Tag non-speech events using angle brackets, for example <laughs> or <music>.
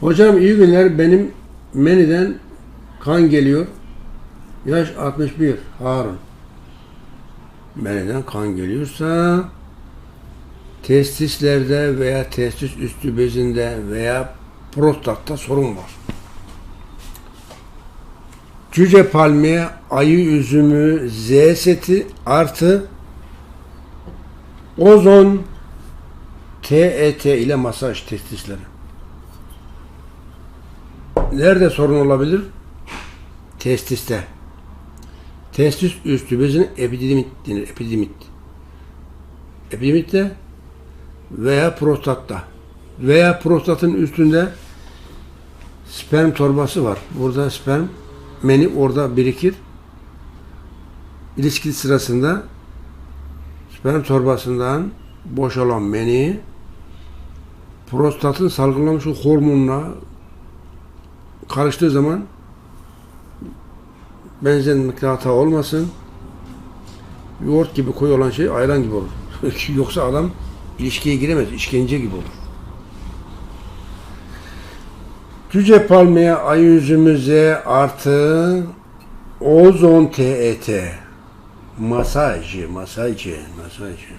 Hocam iyi günler. Benim meniden kan geliyor. Yaş 61. Harun. Meniden kan geliyorsa testislerde veya testis üstü bezinde veya prostatta sorun var. Cüce palmiye, ayı üzümü, Z seti artı ozon TET ile masaj testisleri. Nerede sorun olabilir? Testiste. Testis üstü bezinin epididimit denir. Epididimit. Epididimitte veya prostatta veya prostatın üstünde sperm torbası var. Burada sperm meni orada birikir. İlişki sırasında sperm torbasından boşalan meni prostatın salgılamış hormonla karıştığı zaman benzenlikte hata olmasın. Yoğurt gibi koyu olan şey ayran gibi olur. <laughs> Yoksa adam ilişkiye giremez. işkence gibi olur. Cüce palmiye ayı üzümü Z artı ozon TET masajı masajı masajı